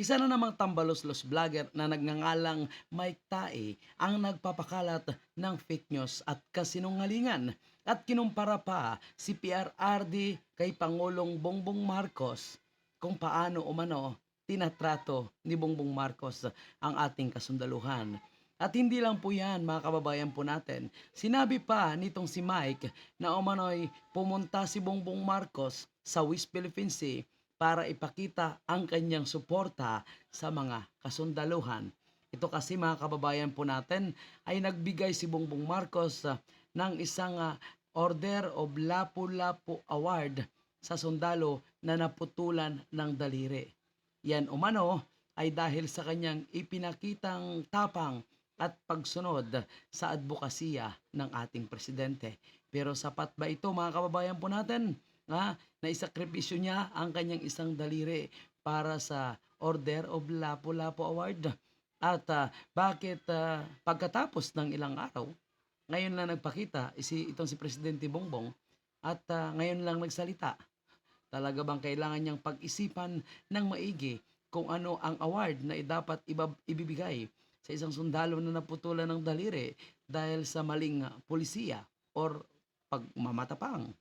Isa na namang tambalos-los vlogger na nagngangalang Mike Tae ang nagpapakalat ng fake news at kasinungalingan at kinumpara pa si PRRD kay Pangulong Bongbong Marcos kung paano umano tinatrato ni Bongbong Marcos ang ating kasundaluhan. At hindi lang po yan mga kababayan po natin. Sinabi pa nitong si Mike na umano'y pumunta si Bongbong Marcos sa West Philippine Sea para ipakita ang kanyang suporta sa mga kasundaluhan. Ito kasi mga kababayan po natin ay nagbigay si Bongbong Marcos ah, ng isang ah, Order of Lapu-Lapu Award sa sundalo na naputulan ng daliri. Yan umano ay dahil sa kanyang ipinakitang tapang at pagsunod sa advokasya ng ating presidente. Pero sapat ba ito mga kababayan po natin? Ha? Na isakripisyo niya ang kanyang isang daliri para sa Order of Lapu-Lapu Award. At ah, bakit ah, pagkatapos ng ilang araw, ngayon lang nagpakita si, itong si Presidente Bongbong at ah, ngayon lang nagsalita. Talaga bang kailangan niyang pag-isipan ng maigi kung ano ang award na dapat ibibigay sa isang sundalo na naputulan ng daliri dahil sa maling ah, polisiya or pagmamatapang.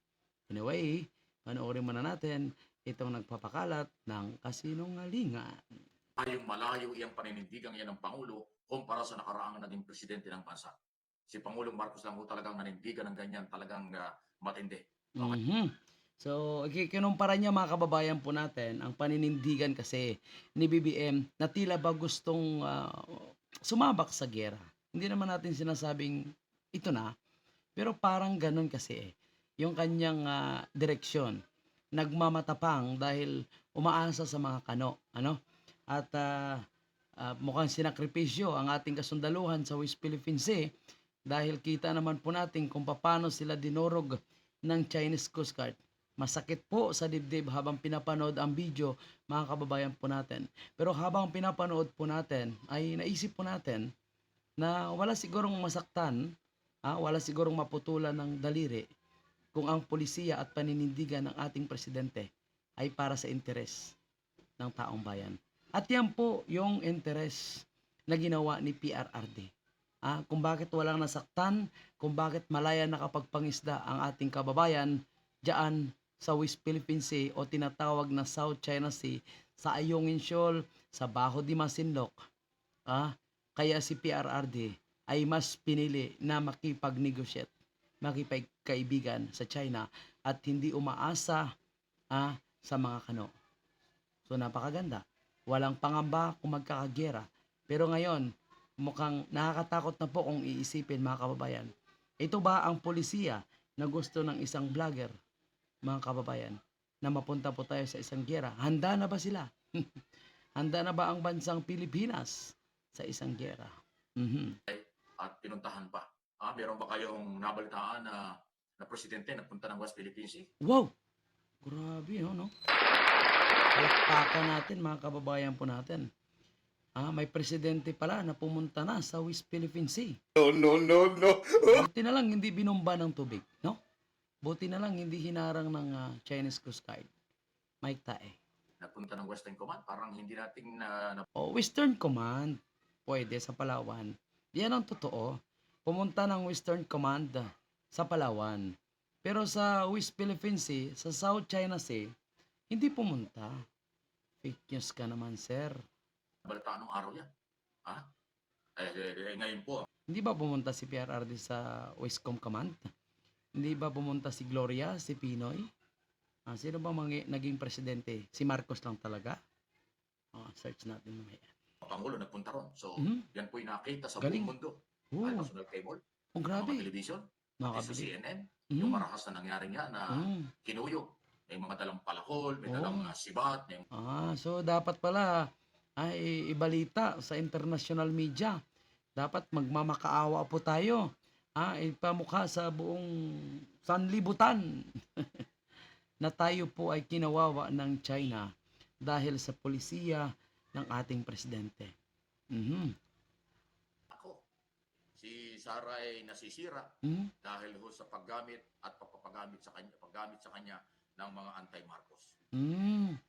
Anyway, panoorin muna natin itong nagpapakalat ng kasinungalingan. Ayong malayo iyang paninindigang yan ng Pangulo kumpara sa nakaraang naging presidente ng bansa. Si Pangulong Marcos lang ho talagang nanindigan ng ganyan talagang ah, matindi. Mhm. So, kinumpara niya mga kababayan po natin ang paninindigan kasi ni BBM na tila ba gustong ah, sumabak sa gera. Hindi naman natin sinasabing ito na, pero parang ganun kasi eh. Yung kanyang ah, direksyon. Nagmamatapang dahil umaasa sa mga kano. Ano? At ah, ah, mukhang sinakripisyo ang ating kasundaluhan sa West Philippine Sea dahil kita naman po natin kung paano sila dinurog ng Chinese Coast Guard. Masakit po sa dibdib habang pinapanood ang video, mga kababayan po natin. Pero habang pinapanood po natin, ay naisip po natin na wala sigurong masaktan, ah, wala sigurong maputulan ng daliri kung ang polisiya at paninindigan ng ating presidente ay para sa interes ng taong bayan. At yan po yung interes na ginawa ni PRRD. Ah, kung bakit walang nasaktan, kung bakit malaya nakapagpangisda ang ating kababayan diyan sa West Philippine Sea o tinatawag na South China Sea sa Ayungin Shoal, sa Baho di Masinloc. Ah, kaya si PRRD ay mas pinili na makipag-negotiate, makipagkaibigan sa China at hindi umaasa ah, sa mga kano. So napakaganda. Walang pangamba kung magkakagera. Pero ngayon, mukhang nakakatakot na po kung iisipin mga kababayan. Ito ba ang polisiya na gusto ng isang vlogger, mga kababayan, na mapunta po tayo sa isang gera? Handa na ba sila? Handa na ba ang bansang Pilipinas sa isang gera? Mhm. At pinuntahan pa. Ah, meron ba kayong nabalitaan na na presidente nagpunta ng West Philippine Sea? Wow! Grabe, no? no? Palakpakan natin, mga kababayan po natin. Ah, may presidente pala na pumunta na sa West Philippine Sea. No, no, no, no. Buti na lang hindi binomba ng tubig, no? Buti na lang hindi hinarang ng ah, Chinese Coast Guard. Mike Tae. Nagpunta ng Western Command, parang hindi natin na, na O Western Command, pwede sa Palawan. Yan ang totoo. Pumunta ng Western Command sa Palawan. Pero sa West Philippine Sea, sa South China Sea, hindi pumunta. Fake news ka naman, sir. balitaan ng araw yan. Ah? Eh, eh, eh, ngayon po, Hindi ba pumunta si PRRD sa Westcom Command? Hindi ba pumunta si Gloria, si Pinoy? Ah, sino ba mga naging presidente? Si Marcos lang talaga? Ah, search natin mamaya. ang Pangulo nagpunta ron. So, Mhm. yan po nakita sa Galing. buong mundo. Oh, Ay, national cable, oh, mga grabe. television, sa Nakakabilib. CNN, yung Mm. marahas na nangyari nga na Mm. kinuyog. May mga dalang palakol, may Oh. dalang ah, sibat, may Ah, so dapat pala ay ibalita sa international media. Dapat magmamakaawa po tayo. Ah, ipamukha sa buong sanlibutan na tayo po ay kinawawa ng China dahil sa polisiya ng ating presidente. Mhm. Si Sara ay nasisira Mhm. dahil ho sa paggamit at pagpapagamit sa kanya, paggamit sa kanya ng mga anti-Marcos. Mm.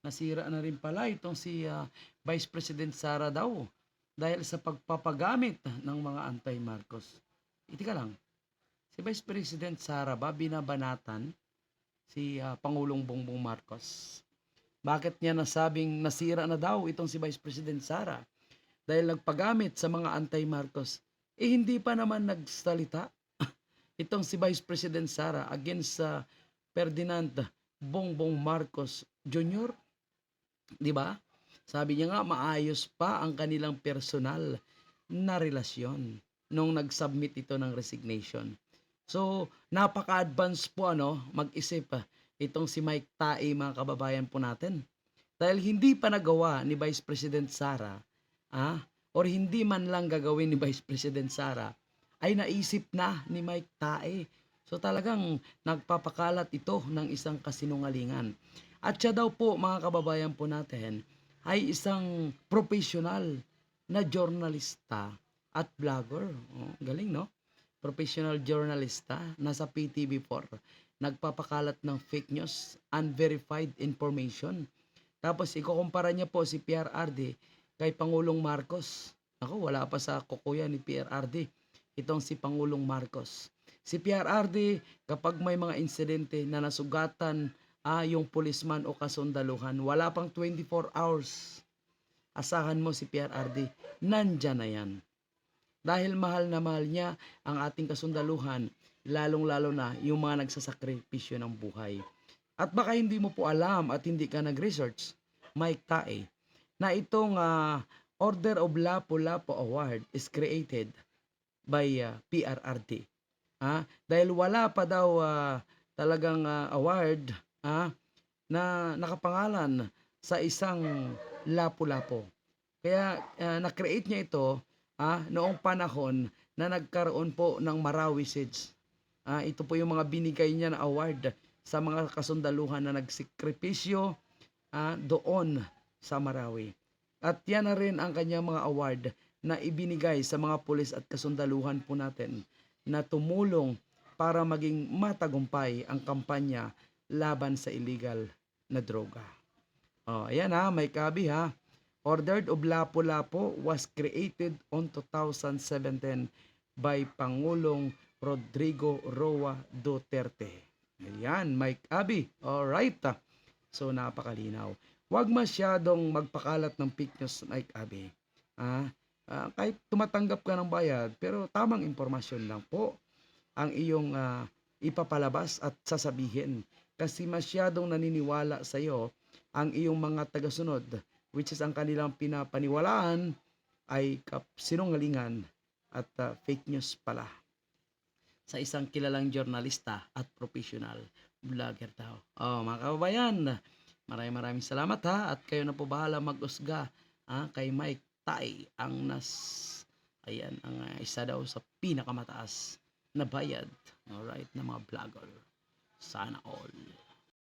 nasira na rin pala itong si ah, Vice President Sara daw dahil sa pagpapagamit ng mga anti-Marcos. Itika lang, si Vice President Sara ba binabanatan si ah, Pangulong Bongbong Marcos? Bakit niya nasabing nasira na daw itong si Vice President Sara? Dahil nagpagamit sa mga anti-Marcos. Eh hindi pa naman nagsalita itong si Vice President Sara against sa Ferdinand Bongbong Marcos Jr. 'Di ba? Sabi niya nga maayos pa ang kanilang personal na relasyon nung nag-submit ito ng resignation. So, napaka-advance po ano, mag-isip ah, itong si Mike Tae mga kababayan po natin. Dahil hindi pa nagawa ni Vice President Sara, ah, or hindi man lang gagawin ni Vice President Sara, ay naisip na ni Mike Tae. So talagang nagpapakalat ito ng isang kasinungalingan. At siya daw po mga kababayan po natin ay isang professional na journalista at vlogger. Oh, galing no? Professional journalista, nasa PTV4. Nagpapakalat ng fake news, unverified information. Tapos ikukumpara niya po si PRRD kay Pangulong Marcos. Ako, wala pa sa kukuya ni PRRD. Itong si Pangulong Marcos. Si PRRD, kapag may mga insidente na nasugatan ah, yung pulisman o kasundaluhan, wala pang 24 hours. Asahan mo si PRRD, nandyan na yan. Dahil mahal na mahal niya ang ating kasundaluhan, lalong-lalo na yung mga nagsasakripisyo ng buhay. At baka hindi mo po alam at hindi ka nag-research, Mike Tae, na itong ah, Order of Lapu-Lapu Award is created by ah, PRRD. Ah, dahil wala pa daw ah, talagang ah, award ah, na nakapangalan sa isang lapu-lapo. Kaya ah, na-create niya ito ah, noong panahon na nagkaroon po ng Marawi Siege. Ah, ito po yung mga binigay niya na award sa mga kasundaluhan na nagsikripisyo ah, doon sa Marawi. At yan na rin ang kanyang mga award na ibinigay sa mga pulis at kasundaluhan po natin na tumulong para maging matagumpay ang kampanya laban sa illegal na droga. Oh, ayan ha, may kabi ha. Ordered of Lapu-Lapu was created on 2017 by Pangulong Rodrigo Roa Duterte. Ayan, Mike Abi. Alright. So, napakalinaw. Huwag masyadong magpakalat ng fake news, Mike Abi. Ah, ah, kahit tumatanggap ka ng bayad, pero tamang impormasyon lang po ang iyong ah, ipapalabas at sasabihin. Kasi masyadong naniniwala sa iyo ang iyong mga tagasunod, which is ang kanilang pinapaniwalaan ay sinungalingan at ah, fake news pala sa isang kilalang journalista at professional vlogger daw. Oh, mga kababayan, maraming maraming salamat ha? At kayo na po bahala mag-usga ah, kay Mike Tai ang nas ayan ang ah, isa daw sa pinakamataas na bayad alright na mga vlogger. Sana all